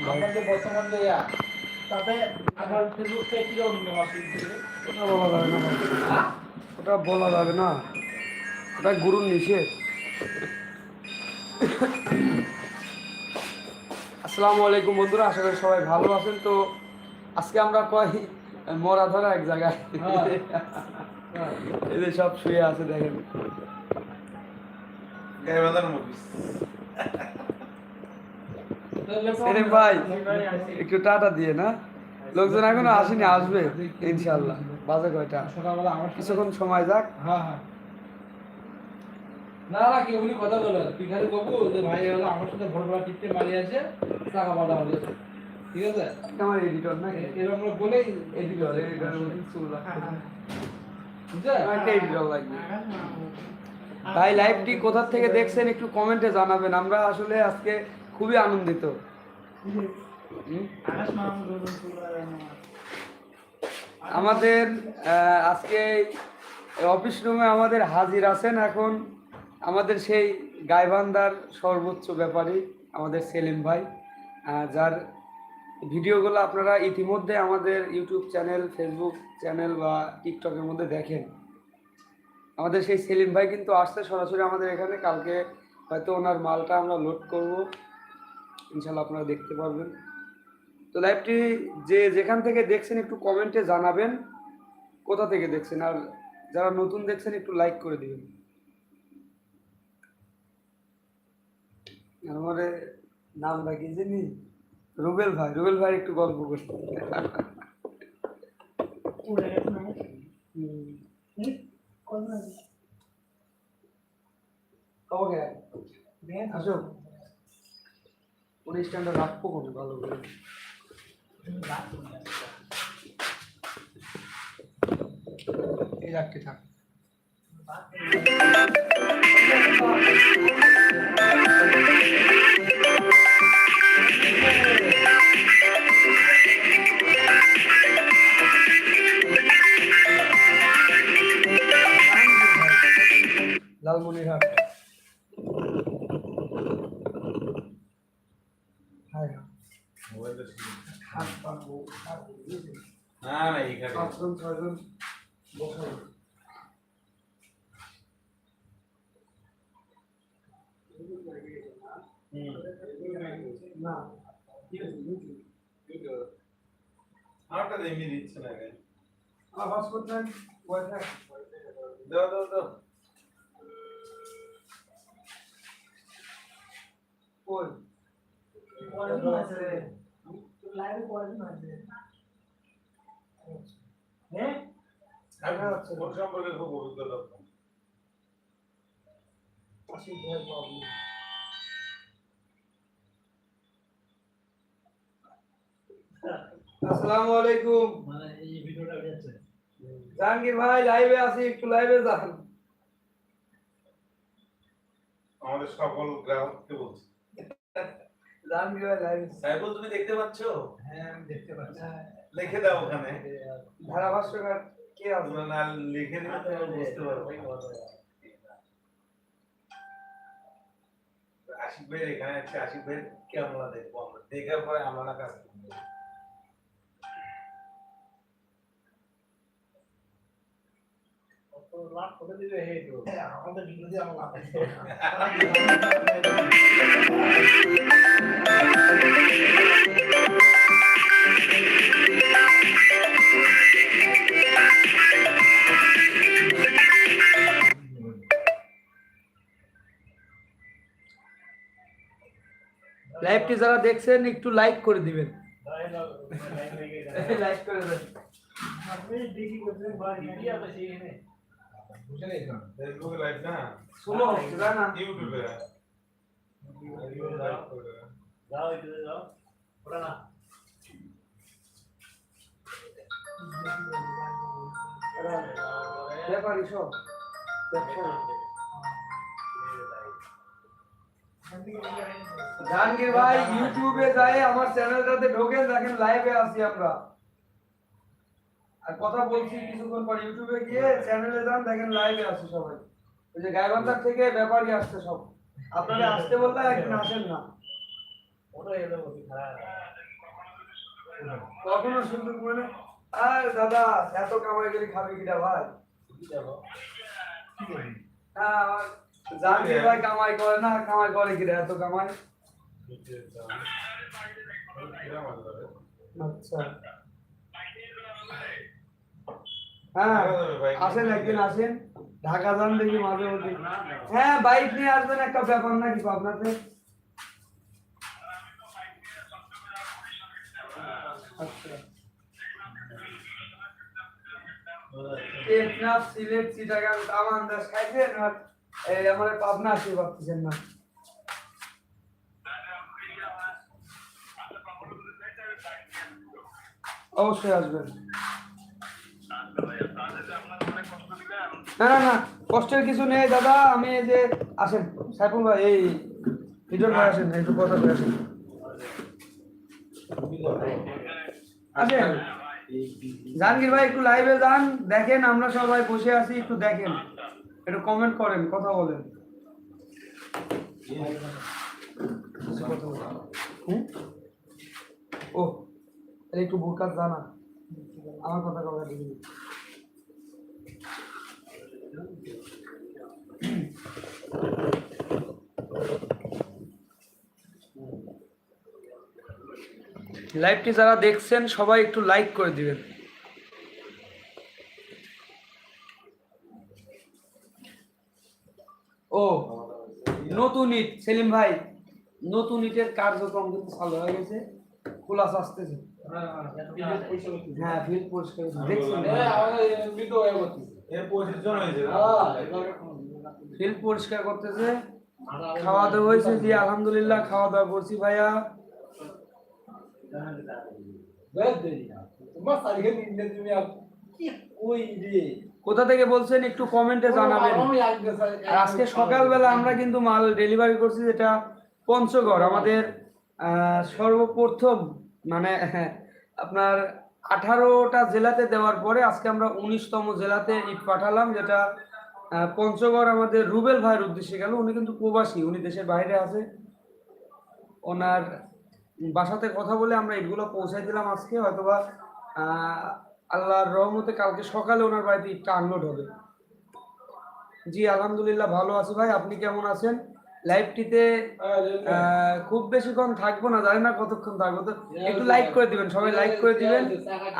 আমাদের বর্তমান যে তাতে আমার ফেসবুক থেকে কীরকম ইনকাম ওটা বলা যাবে না। ওটা বলা যাবে না। ওটা গুরুর নিষেধ। আসসালামু আলাইকুম বন্ধুরা আশা করি সবাই ভালো আছেন। তো আজকে আমরা কয় মরা ধরা এক জায়গায়। হ্যাঁ। এদের সব শুয়ে আছে দেখেন। তো সেলিম ভাই একটু টাটা দিয়ে না? লোকজন এখনও আসেনি আসবে ইনশাল্লাহ বাজে কয়টা? সকালবেলা আমার কিছুক্ষণ সময় যাক। হ্যাঁ হ্যাঁ। না না কেউ উনি কথা বলে? তুই খালি বাবু যে ভাই হলো আমার সাথে ভোরবেলা টিপতে মারি আছে টাকা পাঠা হবে ঠিক আছে? আমার এডিটর না এরকম আমরা এডিটর এডিটর চুল রাখা। বুঝলে? একটা এডিটর লাগবে। ভাই লাইভটি কোথা থেকে দেখছেন একটু কমেন্টে জানাবেন। আমরা আসলে আজকে খুবই আনন্দিত? আমাদের আজকে অফিস রুমে আমাদের হাজির আছেন এখন আমাদের সেই গাইবান্ধার সর্বোচ্চ ব্যাপারী, আমাদের সেলিম ভাই যার ভিডিওগুলো আপনারা ইতিমধ্যে আমাদের ইউটিউব চ্যানেল, ফেসবুক চ্যানেল বা টিকটকের মধ্যে দেখেন। আমাদের সেই সেলিম ভাই কিন্তু আসছে সরাসরি আমাদের এখানে, কালকে হয়তো ওনার মালটা আমরা লোড করব। ইনশাল্লাহ আপনারা দেখতে পারবেন। তো লাইভটি যে যেখান থেকে দেখছেন একটু কমেন্টে জানাবেন কোথা থেকে দেখছেন? আর যারা নতুন দেখছেন একটু লাইক করে দিবেন। আমারে নামটা কি জানি রুবেল ভাই। রুবেল ভাই একটু গল্প করতে হুম। কবে আসো অনুষ্ঠানটা রাখব কোনো ভালো করে। এই রাখতে থাক। লালমনিরহাট হ্যাঁ হ্যাঁ মোবাইলটা ছিল। হাত পাবো হাত দিয়েছে। না না এইখানে। পাঁচজন ছয়জন না। দিচ্ছে না কেন? করতেন ওয়াইফাই দাও দাও দাও। হ্যাঁ? ওর সম্পর্কে খুব অভিজ্ঞতা আসসালামু আলাইকুম। মানে এই ভিডিওটা যাচ্ছে জাহাঙ্গীর ভাই লাইভে আছি একটু লাইভে যান। আমাদের সকল গ্রাহককে বলছি। সাইবুল তুমি দেখতে পাচ্ছ? হ্যাঁ আমি দেখতে পাচ্ছি। লিখে দাও ওখানে। ধারাভাষ্যকার কে আছে? তোমরা না লিখে দিলে তো বুঝতে পারব আশিক ভাই এখানে আছে। আশিক ভাই কে আমরা দেখব আমরা? দেখার পরে আমরা কাজ করব লাভ করে দিবে হে তো আমাদের ভিডিও দিয়ে আমার লাভ লাইভটি যারা দেখছেন একটু লাইক করে দিবেন। লাইক করে দেন। ফেসবুকে লাইভ না শুনো জানা ইউটিউবে ব্যাপারই সব ব্যবসা জাহাঙ্গীর ভাই ইউটিউবে যায় আমার চ্যানেলটাতে ঢোকেন দেখেন লাইভে আছি আমরা আর কথা বলছি কিছুক্ষণ পর ইউটিউবে গিয়ে চ্যানেলে যান দেখেন লাইভে আছে সবাই। ওই যে গাইবান্ধার থেকে ব্যাপারই আসছে সব। আপনারা আসতে বললে একদিন আসেন না। খারাপ কখনো সুন্দর মানে আর দাদা এত কামাই করে খাবে কিটা ভাই? হ্যাঁ আমার ভাই কামাই করে না কামাই করে কিটা এত কামাই? আচ্ছা। হ্যাঁ আসেন একদিন আসেন ঢাকা যান দেখি মাঝে মধ্যে। হ্যাঁ বাইক নিয়ে আসবেন একটা ব্যাপার নাকি আচ্ছা। টেকনাফ সিলেট চিটাগাং তামান্দাস খাইছেন আর এই আমার পাবনা আসতে পারতেছেন না। অবশ্যই আসবেন। না না না, কষ্টের কিছু নেই, দাদা। আমি এই যে, আসেন, সাইফুল ভাই, এই লিটন ভাই আসেন, একটু কথা বলে আসেন। আসেন। জাহাঙ্গীর ভাই, একটু লাইভে যান, দেখেন, আমরা সবাই বসে আছি, একটু দেখেন। একটু কমেন্ট করেন, কথা বলেন? ও একটু বোরকাত জানা। আমার কথা কথা দিবি লাইভটি যারা দেখছেন সবাই একটু লাইক করে দিবেন। ও নতুন ইট সেলিম ভাই নতুন ইটের কার্যক্রম কিন্তু চালু হয়ে গেছে। খোলা আসতেছে। হ্যাঁ ফিল্ড পরিষ্কার দেখছেন এর পঁচিশ জন হয়েছে। ফিল্ড পরিষ্কার করতেছে। খাওয়া দাওয়া হয়েছে জি আলহামদুলিল্লাহ খাওয়া দাওয়া করছি ভাইয়া। কোথা থেকে বলছেন একটু কমেন্টে জানাবেন। আর আজকে সকালবেলা আমরা কিন্তু মাল ডেলিভারি করছি যেটা পঞ্চগড়। আমাদের সর্বপ্রথম মানে আপনার আঠারোটা জেলাতে দেওয়ার পরে আজকে আমরা উনিশতম জেলাতে ইট পাঠালাম যেটা পঞ্চগড় আমাদের রুবেল ভাইয়ের উদ্দেশ্যে গেল। উনি কিন্তু প্রবাসী উনি দেশের বাইরে আছে। ওনার বাসাতে কথা বলে আমরা ইটগুলো পৌঁছাই দিলাম আজকে হয়তোবা আল্লাহর রহমতে কালকে সকালে ওনার বাড়িতে ইটটা আনলোড হবে। জি আলহামদুলিল্লাহ ভালো আছি ভাই আপনি কেমন আছেন? লাইভটিতে খুব বেশিক্ষণ থাকব না জানি না কতক্ষণ থাকব তো একটু লাইক করে দিবেন সবাই লাইক করে দিবেন।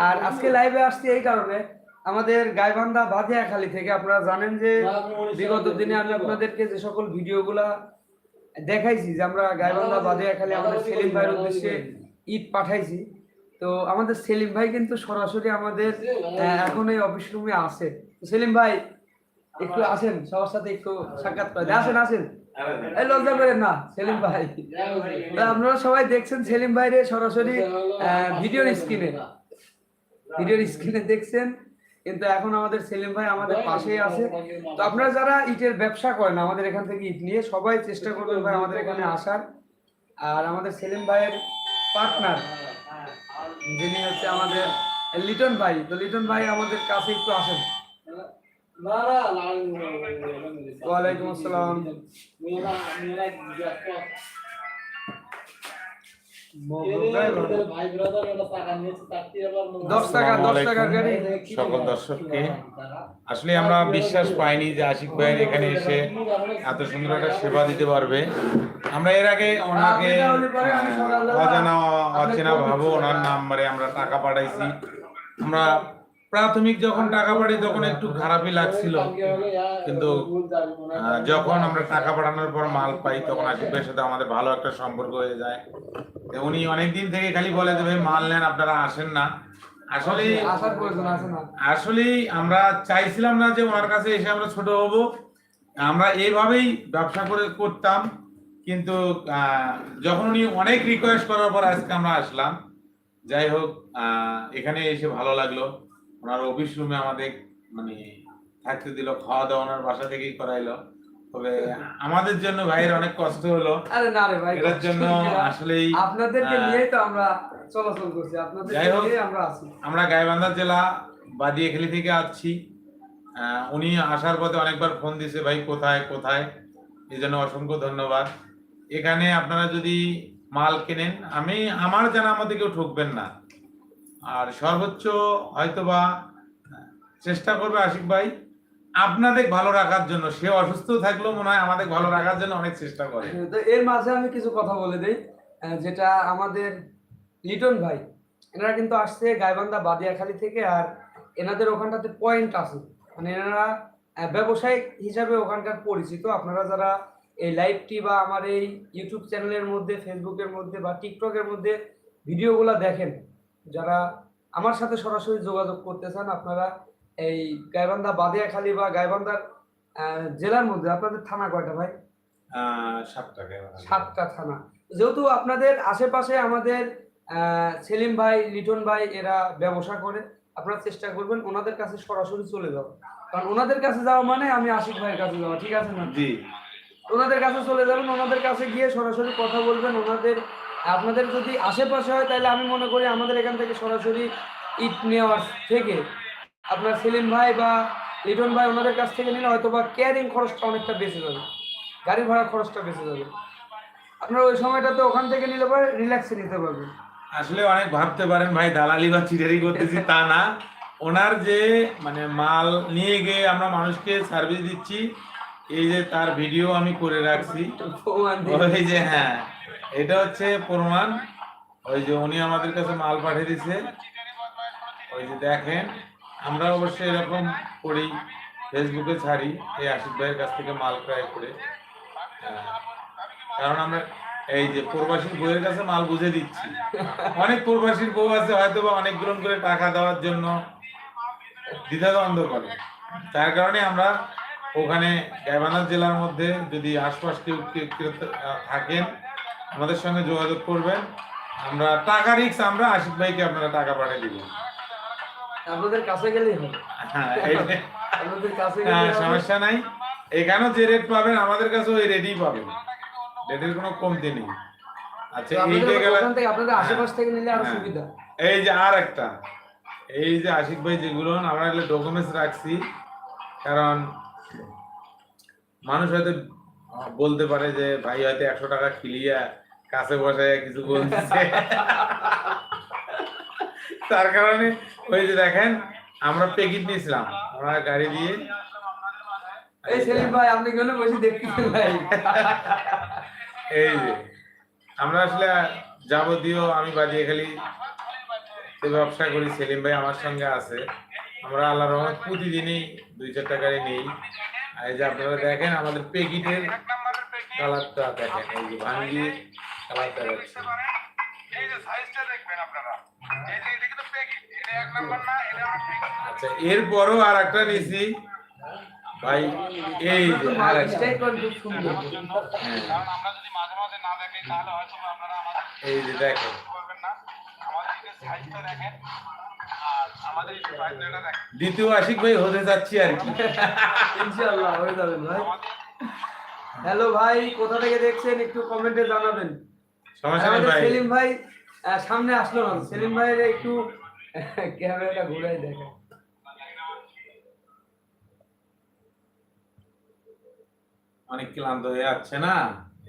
আর আজকে লাইভে আসছি এই কারণে আমাদের গাইবান্ধা বাদিয়াখালী থেকে আপনারা জানেন যে বিগত দিনে আমি আপনাদেরকে যে সকল ভিডিওগুলা দেখাইছি যে আমরা গাইবান্ধা বাদিয়াখালী আমাদের সেলিম ভাইয়ের উদ্দেশ্যে ঈদ পাঠাইছি। তো আমাদের সেলিম ভাই কিন্তু সরাসরি আমাদের এখন এই অফিস রুমে আছে। সেলিম ভাই একটু আসেন সবার সাথে একটু সাক্ষাৎ করে দেন। আসেন আসেন। এই লজ্জা করেন না সেলিম ভাই। আপনারা সবাই দেখছেন সেলিম ভাইরে সরাসরি ভিডিওর স্ক্রিনে ভিডিওর স্ক্রিনে দেখছেন। কিন্তু এখন আমাদের সেলিম ভাই আমাদের পাশেই আছে তো আপনারা যারা ইটের ব্যবসা করেন আমাদের এখান থেকে ইট নিয়ে সবাই চেষ্টা করবেন ভাই আমাদের এখানে আসার আর আমাদের সেলিম ভাইয়ের পার্টনার যিনি হচ্ছে আমাদের লিটন ভাই তো লিটন ভাই আমাদের কাছে একটু আসেন ওয়ালাইকুম আসসালাম সকল দর্শককে আসলে আমরা বিশ্বাস পাইনি যে আশিক ভাইয়ের এখানে এসে এত সুন্দর একটা সেবা দিতে পারবে। আমরা এর আগে ওনাকে অজানা অচেনা ভাবো ওনার নাম্বারে আমরা টাকা পাঠাইছি। আমরা প্রাথমিক যখন টাকা পাঠাই তখন একটু খারাপই লাগছিল। কিন্তু যখন আমরা টাকা পাঠানোর পর মাল পাই তখন ভাইয়ের সাথে আমাদের ভালো একটা সম্পর্ক হয়ে যায়। উনি অনেকদিন থেকে খালি বলে দেবে, মাল নেন, আপনারা আসেন না। আসলে আসলে আমরা চাইছিলাম না যে ওনার কাছে এসে আমরা ছোট হব। আমরা এইভাবেই ব্যবসা করে করতাম। কিন্তু যখন উনি অনেক রিকোয়েস্ট করার পর আজকে আমরা আসলাম। যাই হোক এখানে এসে ভালো লাগল। ওনার অফিস রুমে আমাদের মানে থাকতে দিল খাওয়া দাওয়া ওনার বাসা থেকেই করাইলো। তবে আমাদের জন্য ভাইয়ের অনেক কষ্ট হলো। আরে না রে ভাই এটার জন্য আসলেই আপনাদেরকে নিয়েই তো আমরা চলাচল করছি। আপনাদেরকে যাই নিয়েই আমরা আছি। আমরা গাইবান্ধা জেলা বাদিয়াখালী থেকে আসছি। উনি আসার পথে অনেকবার ফোন দিছে ভাই কোথায় কোথায়? এই জন্য অসংখ্য ধন্যবাদ। এখানে আপনারা যদি মাল কেনেন আমি আমার জানা মতে কেউ ঠকবেন না। আর সর্বোচ্চ হয়তোবা চেষ্টা করবে আশিক ভাই, আপনাদের ভালো রাখার জন্য। সে অসুস্থ থাকলেও মনে হয় আমাদের ভালো রাখার জন্য অনেক চেষ্টা করে। তো এর মাঝে আমি কিছু কথা বলে দিই যেটা আমাদের লিটন ভাই, এনারা কিন্তু আসছে গাইবান্ধা বাদিয়াখালী থেকে আর এনাদের ওখানটাতে পয়েন্ট আছে। মানে এনারা ব্যবসায়িক হিসাবে ওখানকার পরিচিত। আপনারা যারা এই লাইভটি বা আমার এই ইউটিউব চ্যানেলের মধ্যে ফেসবুকের মধ্যে বা টিকটকের মধ্যে ভিডিওগুলো দেখেন যারা আমার সাথে সরাসরি যোগাযোগ করতে চান আপনারা এই গাইবান্ধা বাদিয়াখালী বা গাইবান্ধার জেলার মধ্যে আপনাদের থানা কয়টা ভাই? ষাট সাতটা থানা। যেহেতু আপনাদের আশেপাশে আমাদের সেলিম ভাই লিটন ভাই এরা ব্যবসা করে আপনারা চেষ্টা করবেন ওনাদের কাছে সরাসরি চলে যাওয়া কারণ ওনাদের কাছে যাওয়া মানে আমি আশিক ভাইয়ের কাছে যাওয়া ঠিক আছে না? জি। ওনাদের কাছে চলে যাবেন ওনাদের কাছে গিয়ে সরাসরি কথা বলবেন ওনাদের আপনাদের যদি আশেপাশে হয় তাহলে আমি মনে করি আমাদের এখান থেকে সরাসরি ইট নেওয়ার থেকে আপনার সেলিম ভাই বা লিটন ভাই ওনাদের কাছ থেকে নিলে হয়তো বা ক্যারিং খরচটা অনেকটা বেঁচে যাবে। গাড়ি ভাড়া খরচটা বেঁচে যাবে। আপনার ওই সময়টাতে ওখান থেকে নিলে পরে রিল্যাক্সে নিতে পারবেন। আসলে অনেক ভাবতে পারেন ভাই দালালি বা চিটারি করতেছি তা না। ওনার যে মানে মাল নিয়ে গিয়ে আমরা মানুষকে সার্ভিস দিচ্ছি এই যে তার ভিডিও আমি করে রাখছি। ওই যে হ্যাঁ। এটা হচ্ছে প্রমাণ। ওই যে উনি আমাদের কাছে মাল পাঠিয়ে দিছে। ওই যে দেখেন, আমরা অবশ্যই এরকম করি, ফেসবুকে ছাড়ি, এই আশিক ভাইয়ের কাছ থেকে মাল ক্রয় করে। কারণ আমরা এই যে প্রবাসী বউয়ের কাছে মাল বুঝে দিচ্ছি। অনেক প্রবাসীর বউ আছে হয়তো বা অনেক গ্রহণ করে টাকা দেওয়ার জন্য দ্বিধাদ্বন্দ্ব করে। তার কারণে আমরা ওখানে গাইবান্ধা জেলার মধ্যে যদি আশপাশ কেউ থাকেন আমাদের সঙ্গে যোগাযোগ করবেন। আমরা টাকা রিক্স আমরা আশিক ভাইকে আপনারা টাকা পাঠিয়ে দিবেন। আপনাদের কাছে গেলেই হবে। হ্যাঁ আপনাদের কাছে হ্যাঁ সমস্যা নাই। এখানেও যে রেট পাবেন আমাদের কাছে ওই রেটই পাবেন। রেটের কোনো কমতি নেই। আচ্ছা এইটা গেল আপনাদের আশেপাশ থেকে নিলে আরও হ্যাঁ। সুবিধা। এই যে আর একটা। এই যে আশিক ভাই যেগুলো আমরা ডকুমেন্টস রাখছি। কারণ মানুষ হয়তো বলতে পারে যে ভাই হয়তো একশো টাকা খিলিয়া কাছে বসায় কিছু বলছে। তার কারণে ওই যে দেখেন আমরা পেকিট নিয়েছিলাম। আমরা গাড়ি দিয়ে এই সেলিম ভাই আপনি কেন বসে দেখতেছেন ভাই? এই যে আমরা আসলে যাবতীয় আমি বাজিয়ে খালি ব্যবসা করি। সেলিম ভাই আমার সঙ্গে আছে। আমরা আল্লাহ রহমান প্রতিদিনই দুই চারটা গাড়ি নেই। এই যে আপনারা দেখেন আমাদের পেকিটের কালারটা দেখেন এই যে ভাঙ্গি কালারটা দেখছেন আচ্ছা এরপরও আর একটা নিছি। ভাই এই যে আর একটা স্টাইল করেন খুব সুন্দর। হ্যাঁ। এই যে দেখেন দ্বিতীয় আশিক ভাই হতে যাচ্ছি আর কি। ইনশাআল্লাহ হয়ে যাবেন ভাই। হ্যালো ভাই কোথা থেকে দেখছেন একটু কমেন্টে জানাবেন। সেলিম ভাই সামনে আসলো না। সেলিম ভাইয়ের একটু ক্যামেরাটা ঘুরাই দেখা। অনেক ক্লান্ত হয়ে যাচ্ছে না?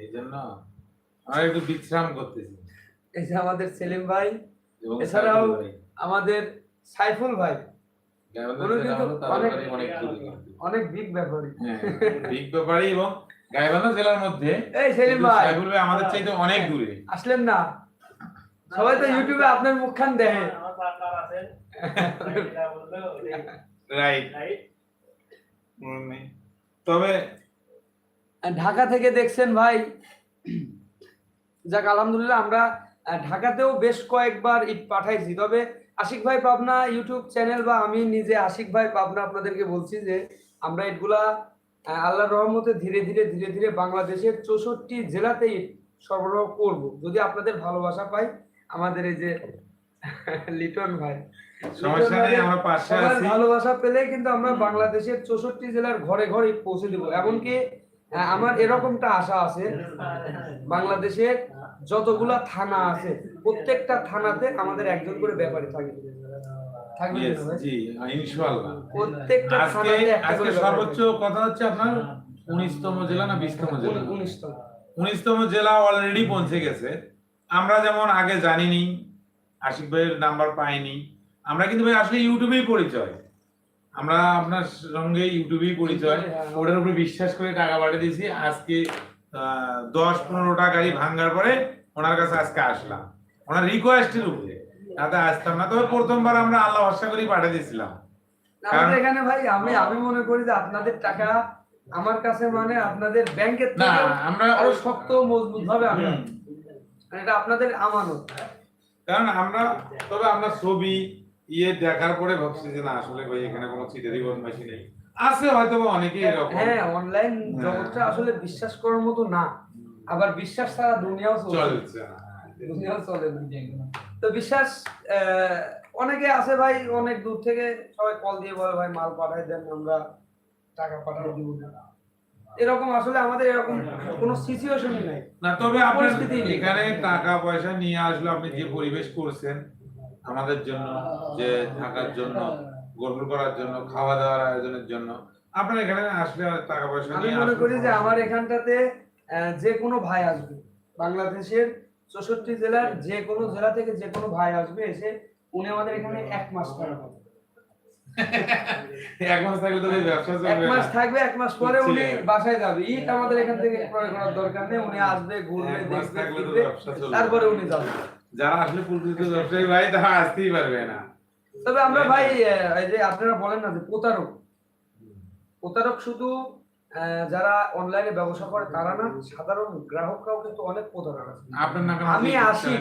এই জন্য আমরা একটু বিশ্রাম করতেছি। এই যে আমাদের সেলিম ভাই এছাড়াও আমাদের সাইফুল ভাই। অনেক-। বিগ ব্যাপারী হ্যাঁ, বিগ ব্যাপারী এবং গাইবান্ধা জেলার মধ্যে এই সেলিম ভাই। সাইফুল ভাই আমাদের চাইতে অনেক দূরে। আসলেন না। সবাই তো ইউটিউবে আপনার মুখখান দেখে। রাইট তবে ঢাকা থেকে দেখছেন ভাই। যাক আলহামদুলিল্লাহ আমরা ঢাকাতেও বেশ কয়েকবার ইট পাঠাইছি। তবে আশিক ভাই পাবনা ইউটিউব চ্যানেল বা আমি নিজে আশিক ভাই পাবনা আপনাদেরকে বলছি যে আমরা ইটগুলা আহ, আল্লাহর রহমতে ধীরে ধীরে ধীরে ধীরে বাংলাদেশের চৌষট্টি জেলাতে ইট সরবরাহ করব। যদি আপনাদের ভালোবাসা পাই আমাদের এই যে লিটন ভাই। সমস্যা নেই আমরা পাশে আছি। ভালোবাসা পেলে কিন্তু আমরা বাংলাদেশের চৌষট্টি জেলার ঘরে ঘরে পৌঁছে দেবো। এমনকি আহ, আমার এরকমটা আশা আছে বাংলাদেশের যতগুলা থানা আছে প্রত্যেকটা থানাতে আমাদের একজন করে ব্যাপারী থাকবে থাকবে Yes, তো ভাই? জি ইনশাআল্লাহ। প্রত্যেকটা থানাতে একটা আজকে করে সর্বোচ্চ কথা হচ্ছে আপনার উনিশতম জেলা না বিশতম জেলা? উনিশতম। উনিশতম জেলা অলরেডি পৌঁছে গেছে। আমরা যেমন আগে জানিনি আশিক ভাইয়ের নাম্বার পাইনি। আমরা কিন্তু ভাই আসলে ইউটিউবেই পরিচয়। আমরা আপনার সঙ্গে ইউটিউবেই পরিচয়। ওটার উপরে বিশ্বাস করে টাকা পাঠিয়ে দিয়েছি। আজকে দশ পনেরোটা গাড়ি ভাঙ্গার পরে ওনার কাছে আজকে আসলাম। ওনার রিকোয়েস্টের উপরে। তাতে আসতাম না। তবে প্রথমবার আমরা আল্লাহ ভরসা করেই পাঠিয়ে দিয়েছিলাম। আমাদের এখানে ভাই আমি আমি মনে করি যে আপনাদের টাকা আমার কাছে মানে আপনাদের ব্যাংকের না আমরা আরও শক্ত মজবুত ভাবে আমি এটা আপনাদের আমানত। কারণ আমরা তবে আমরা ছবি ইয়ে দেখার পরে ভাবছি যে না আসলে ভাই এখানে কোনো চিটারি বদমাইশি নেই। আছে হয়তো অনেকেই এরকম। হ্যাঁ অনলাইন হ্যাঁ। জগৎটা আসলে বিশ্বাস করার মতো না। আবার বিশ্বাস ছাড়া দুনিয়াও চলে চলছে দুনিয়াও চলে তো বিশ্বাস অনেকে আছে ভাই অনেক দূর থেকে সবাই কল দিয়ে বলে ভাই মাল পাঠাই দেন আমরা টাকা পাঠাই দিব এরকম আসলে আমাদের এরকম কোনো সিচুয়েশনই নাই। না তবে আপনার। এখানে টাকা পয়সা নিয়ে আসলে আপনি যে পরিবেশ করছেন আমাদের জন্য যে থাকার জন্য গোসল করার জন্য খাওয়া দাওয়ার আয়োজনের জন্য। আপনার এখানে আসলে টাকা পয়সা আমি মনে করি যে আমার এখানটাতে যে কোনো ভাই আসবে বাংলাদেশের চৌষট্টি জেলার যে কোনো জেলা থেকে যে কোনো ভাই আসবে এসে উনি আমাদের এখানে এক মাস থাকবে। এক মাস থাকলে তো এই ব্যবসা এক মাস থাকবে এক মাস পরে উনি বাসায় যাবে। ঈদ আমাদের এখান থেকে ক্রয় করার দরকার নেই উনি আসবে ঘুরবে দেখবে থাকলে তো ফিরবে, ব্যবসা চলবে। তারপরে উনি যাবে। যারা আসলে প্রকৃত ব্যবসায়ী ভাই তারা আসতেই পারবে না। তবে আমরা ভাই যে আপনারা বলেন না যে প্রতারক। প্রতারক শুধু যারা অনলাইনে ব্যবসা করে তারা না সাধারণ গ্রাহকরাও কিন্তু অনেক প্রতারক আছে। আমি আসি।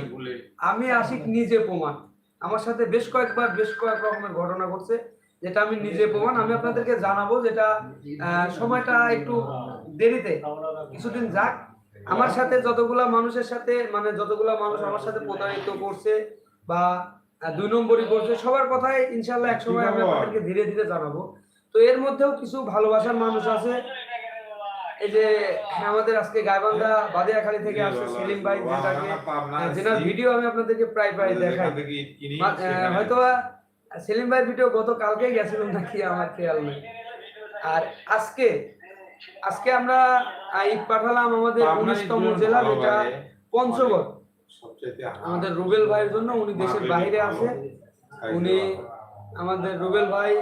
আমি আশিক নিজে প্রমাণ। আমার সাথে বেশ কয়েকবার বেশ কয়েক রকমের ঘটনা ঘটছে যেটা আমি নিজে প্রমাণ। আমি আপনাদেরকে জানাব যেটা আহ, সময়টা একটু দেরিতে। কিছুদিন যাক। আমার সাথে যতগুলা মানুষের সাথে মানে যতগুলা মানুষ আমার সাথে প্রতারিত করছে বা দুই নম্বরই সবার কথাই ইনশাল্লাহ এক সময় আমি আপনাদেরকে ধীরে ধীরে জানাব। তো এর মধ্যেও কিছু ভালোবাসার মানুষ আছে। এই যে আমাদের আজকে গাইবান্ধা বাদিয়াখালী থেকে আসছে সেলিম ভাই যেটাকে ভিডিও আমি আপনাদেরকে প্রায় প্রায় দেখাই। হয়তো সেলিম ভাইয়ের ভিডিও গত কালকেই গেছিল নাকি আমার খেয়াল নেই। আর আজকে আজকে আমরা ঈদ পাঠালাম আমাদের উনিশতম জেলা যেটা পঞ্চগড়। আমাদের রুবেল ভাইয়ের জন্য উনি দেশের বাইরে আছে। উনি আমাদের রুবেল ভাই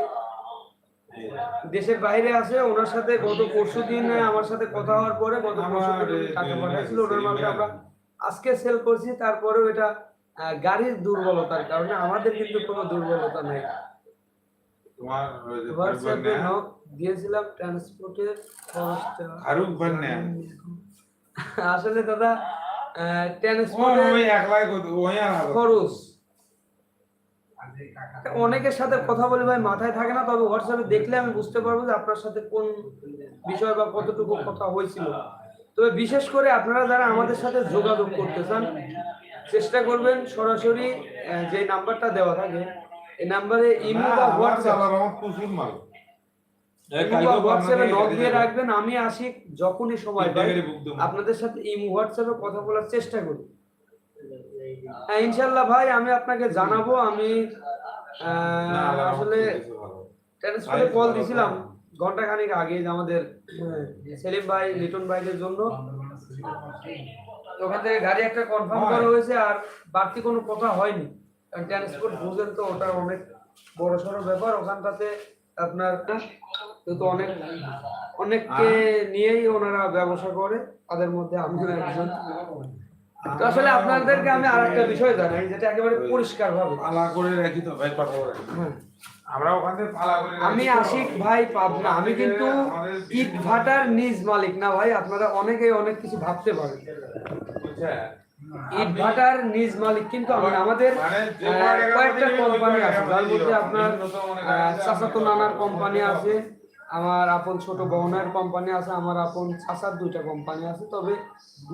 দেশের বাইরে আছে ওনার সাথে গত পরশু দিন আমার সাথে কথা হওয়ার পরে গত পরশু টাকা পাঠাইছিল ওনার মালটা আমরা আজকে সেল করছি তারপরেও এটা গাড়ির দুর্বলতার কারণে আমাদের কিন্তু কোনো দুর্বলতা নেই। হোয়াটসঅ্যাপে নক দিয়েছিলাম ট্রান্সপোর্টের আসলে দাদা খরচ। অনেকের সাথে কথা বলে ভাই মাথায় থাকে না তবে হোয়াটসঅ্যাপে দেখলে আমি বুঝতে পারব যে আপনার সাথে কোন বিষয় বা কতটুকু কথা হয়েছিল। তবে বিশেষ করে আপনারা যারা আমাদের সাথে যোগাযোগ করতে চান চেষ্টা করবেন সরাসরি যে নাম্বারটা দেওয়া থাকে এই নাম্বারে ইমেল বা হোয়াটসঅ্যাপ আমার প্রচুর মাল। হোয়াটসঅ্যাপে নক দিয়ে আপনাকে- রাখবেন আমি আসি যখনই সময় পাই। আপনাদের সাথে ইমো হোয়াটসঅ্যাপে কথা বলার চেষ্টা করি। হ্যাঁ ইনশাল্লাহ ভাই আমি আপনাকে জানাব আমি আসলে। ট্রান্সপোর্টে কল দিছিলাম ঘণ্টা খানিক আগে আমাদের আহ, সেলিম ভাই লিটন ভাইদের জন্য। ওখান থেকে গাড়ি একটা কনফার্ম করা হয়েছে আর বাড়তি কোনো কথা হয়নি। কারণ ট্রান্সপোর্ট বুঝেন তো ওটা অনেক বড় সড়ো ব্যাপার। ওখানটাতে আপনার যেহেতু অনেক অনেককে নিয়েই ওনারা ব্যবসা করে তাদের মধ্যে আমিও একজন। তো আসলে আপনাদেরকে আমি আর একটা বিষয় জানাই যেটা একেবারে পরিষ্কার ভাবে পালা করে রাখি তো ভাই কথা বলে আমরা ওখান থেকে পালা করে আমি আশিক ভাই পাবনা আমি কিন্তু ইট ভাটার নিজ মালিক না ভাই আপনারা অনেকে অনেক কিছু ভাবতে পারেন? ইট ভাটার নিজ মালিক কিন্তু আমাদের মানে কয়েকটা কোম্পানি আছে যার মধ্যে আপনার চাচাতো নানার কোম্পানি আছে। আমার আপন ছোট বোনের কোম্পানি আছে, আমার আপন চাচার দুইটা কোম্পানি আছে, তবে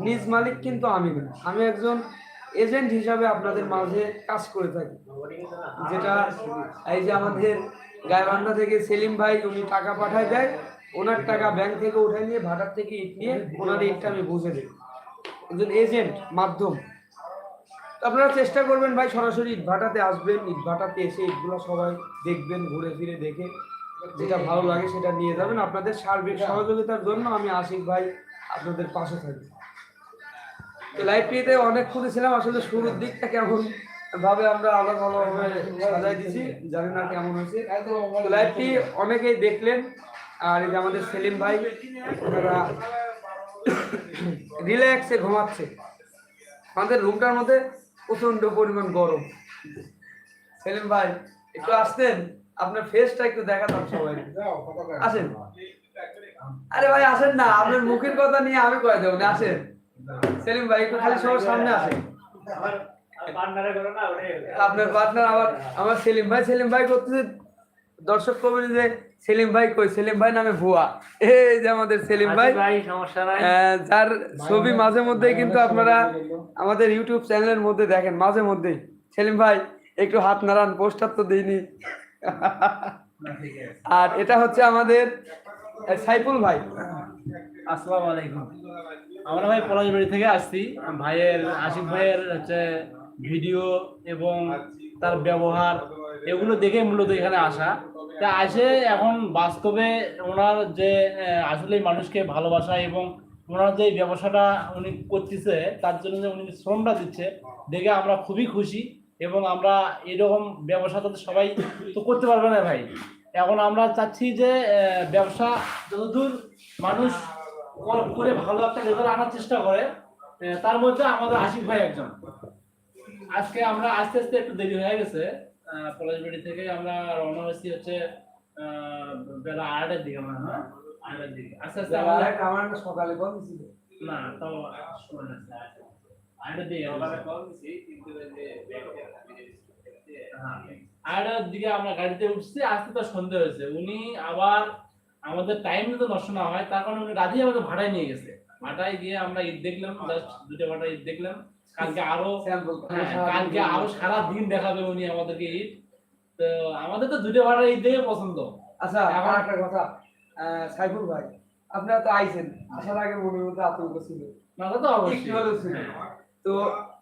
নিজ মালিক কিন্তু আমি না। আমি একজন এজেন্ট হিসাবে আপনাদের মাঝে কাজ করে থাকি। যেটা এই যে আমাদের গাইবান্ধা থেকে সেলিম ভাই, উনি টাকা পাঠায় দেয়, ওনার টাকা ব্যাংক থেকে উঠাই নিয়ে ভাটার থেকে ইট নিয়ে ওনার ইটটা আমি বুঝে দিই একজন এজেন্ট মাধ্যম। আপনারা চেষ্টা করবেন ভাই, সরাসরি ইট ভাটাতে আসবেন ইট ভাটাতে এসে ইটগুলো সবাই দেখবেন, ঘুরে ফিরে দেখে। যেটা ভালো লাগে সেটা নিয়ে যাবেন। আপনাদের সার্বিক সহযোগিতার জন্য আমি আশিক ভাই আপনাদের পাশে থাকি তো লাইভটিতে অনেকক্ষণ ছিলাম আসলে শুরুর দিকটা কেমন ভাবে আমরা আলাদা ভালোভাবে সাজাই দিছি জানি না কেমন হয়েছে। তো লাইভটি অনেকেই দেখলেন আর এই যে আমাদের সেলিম ভাই ওনারা রিল্যাক্সে ঘুমাচ্ছে। আমাদের রুমটার মধ্যে প্রচণ্ড পরিমাণ গরম। সেলিম ভাই একটু আসতেন? আপনার ফেসটা একটু দেখাতাম সবাই যাও আসেন। আরে ভাই আসেন না আপনার মুখের কথা নিয়ে আমি কয়ে দেবো না আসেন। সেলিম ভাই একটু খালি সবার সামনে আসেন। আপনার পার্টনার আবার আমার সেলিম ভাই সেলিম ভাই করতেছে দর্শক কবির যে সেলিম ভাই কই? সেলিম ভাই নামে ভুয়া। এই যে আমাদের সেলিম ভাই। যার ছবি মাঝে মধ্যেই কিন্তু আপনারা আমাদের ইউটিউব চ্যানেলের মধ্যে দেখেন মাঝে মধ্যেই। সেলিম ভাই একটু হাত নাড়ান পোস্টার তো দিইনি। আর এটা হচ্ছে আমাদের সাইফুল ভাই। আসসালামু আলাইকুম। আমরা ভাই পলাশবাড়ি থেকে আসছি। ভাইয়ের, আশিক ভাইয়ের হচ্ছে ভিডিও এবং তার ব্যবহার, এগুলো দেখে মূলত এখানে আসা। তা আসে এখন বাস্তবে ওনার যে আসলে মানুষকে ভালোবাসা এবং ওনার যে ব্যবসাটা উনি করতেছে, তার জন্য যে উনি শ্রমটা দিচ্ছে, দেখে আমরা খুবই খুশি। এবং আমরা এরকম ব্যবসা তো সবাই তো করতে পারবে না ভাই। এখন আমরা চাচ্ছি যে ব্যবসা যতদূর মানুষ করে ভালো একটা রেজাল্ট আনার চেষ্টা করে তার মধ্যে আমাদের আশিক ভাই একজন। আজকে আমরা আস্তে আস্তে একটু দেরি হয়ে গেছে আহ, পলাশবাড়ি থেকে আমরা রওনা হয়েছি হচ্ছে আহ, বেলা আড়াইটার দিকে মনে হয় আড়াইটার দিকে। আস্তে আস্তে আমাদের সকালে না তাও আড়াইটার দিকে আড়াইটার দিকে আমরা গাড়িতে উঠছি আসতে তো সন্ধে হয়েছে। উনি আবার আমাদের টাইম তো নষ্ট না হয় তার কারণে উনি আমাদের ভাড়ায় নিয়ে গেছে। ভাটায় গিয়ে আমরা ঈদ দেখলাম জাস্ট দুটো ভাটা ঈদ দেখলাম। কালকে আরও হ্যাঁ, কালকে আরও সারা দিন দেখাবে উনি আমাদেরকে ঈদ। তো আমাদের তো দুটো ভাটা ঈদ দেখে পছন্দ। আচ্ছা আমার একটা কথা সাইফুল ভাই আপনারা তো আইছেন। আসার আগে মনের মধ্যে আতঙ্ক ছিল। না তো অবশ্যই। হ্যাঁ। তো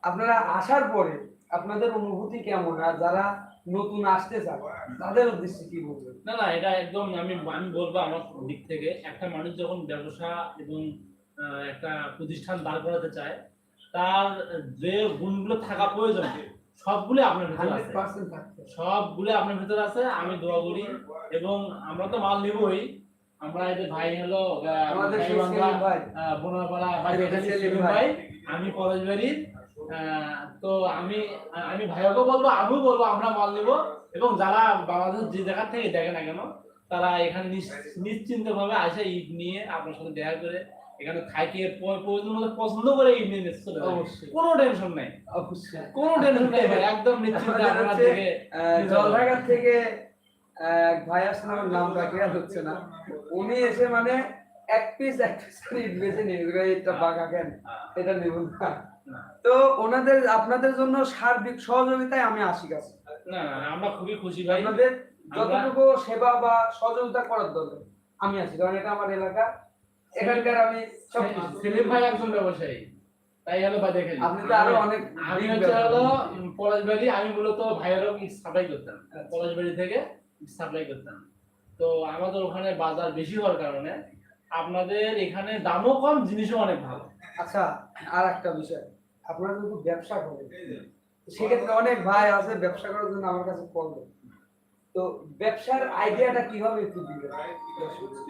আপনারা আসার পরে আপনাদের অনুভূতি কেমন? আর যারা নতুন আসতে চান তাদের উদ্দেশ্যে কি বলবেন? না না এটা একদম আমি আমি বলব আমার দিক থেকে। একটা মানুষ যখন ব্যবসা এবং একটা প্রতিষ্ঠান দাঁড় করাতে চায় তার যে গুণগুলো থাকা প্রয়োজন সবগুলো আপনার ভিতরে আছে। সবগুলো আপনার ভিতরে আছে আমি দোয়া করি। এবং আমরা তো মাল নিবই। আমরা এই যে ভাই হলো আমাদের সেই ভাই। আমি কলেজ বাড়ির তো আমি আমি ভাইয়াকে বলব আমিও বলব আমরা মাল নিব। এবং যারা বাংলাদেশ যে জায়গা থেকে দেখে না কেন তারা এখানে নিশ্চিন্ত ভাবে আসে ঈদ নিয়ে আপনার সাথে দেখা করে এখানে থাকে প্রয়োজন মতো পছন্দ করে ঈদ নিয়ে নিচ্ছে চলে অবশ্যই। কোনো টেনশন নাই। অবশ্যই। কোনো টেনশন নাই ভাই একদম নিশ্চিন্ত আপনার থেকে জলঢাকা থেকে এক ভাই আমার রাখিয়া হচ্ছে না। উনি এসে মানে এক পিস এক পিস বেছে নিয়ে গেল, এইটা বাঁকা কেন? এটা নেব না। তো ওনাদের আপনাদের জন্য সার্বিক সহযোগিতায় আমি আসি কাছে। না না, আমরা খুবই খুশি ভাই। আপনাদের যতটুকু সেবা বা সহযোগিতা করার দরকার আমি আছি কারণ এটা আমার এলাকা। এখানকার আমি সব সেলিম ভাই একজন ব্যবসায়ী। তাই হলো ভাই দেখে আপনি তো আরও অনেক আমি হচ্ছে হলো পলাশবাড়ি আমি মূলত ভাইয়েরও সাপ্লাই করতাম। আচ্ছা। পলাশবাড়ি থেকে সাপ্লাই করতাম। তো আমাদের ওখানে বাজার বেশি হওয়ার কারণে আপনাদের এখানে দামও কম জিনিসও অনেক ভালো। আচ্ছা আর একটা বিষয়। আপনারা যদি ব্যবসা করেন সেক্ষেত্রে অনেক ভাই আছে ব্যবসা করার জন্য আমার কাছে কল দেয় তো ব্যবসার আইডিয়াটা কীভাবে একটু দিবেন?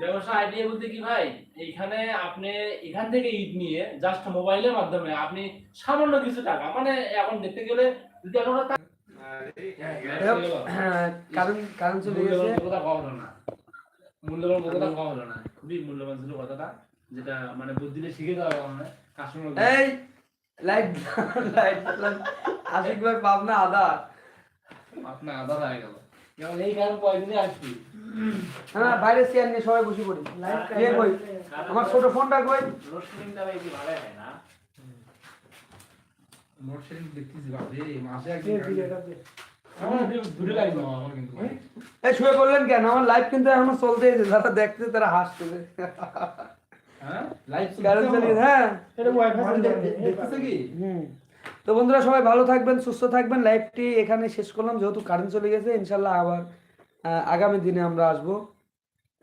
ব্যবসা আইডিয়া বলতে কি ভাই এইখানে আপনি এখান থেকে ঈদ নিয়ে জাস্ট মোবাইলের মাধ্যমে আপনি সামান্য কিছু টাকা মানে এখন দেখতে গেলে যদি এখন হ্যাঁ, কারণ কারণ চলে গেছে। কথাটা কম হলো না। মূল্যবান কথাটা কম হলো না। খুবই মূল্যবান ছিল কথাটা। যেটা মানে বুদ্ধিতে শিখে দেওয়া মানে কাস্টমার এই লাইট লাইট আশিক ভাই পাবনা আদা। আপনার আদা হয়ে গেল। এই কারণ আসবি হ্যাঁ বাইরে চেয়ার নিয়ে সবাই বসে পড়ি। কে কই আমার ছোট ফোনটা কই? রোস্টিংটা ভাই কি ভালো হয় না। মোটরসাইকেল দেখতেছি বাপরে মাসে একদিন আমার দূরে লাগবে আমার কিন্তু ভাই। এই শুয়ে পড়লেন কেন? আমার লাইভ কিন্তু এখনও চলতে আছে যারা দেখছে তারা হাসতেছে। তো বন্ধুরা সবাই ভালো থাকবেন সুস্থ থাকবেন। লাইভটি এখানে শেষ করলাম যেহেতু কারেন্ট চলে গেছে ইনশাল্লাহ আবার আগামী দিনে আমরা আসব।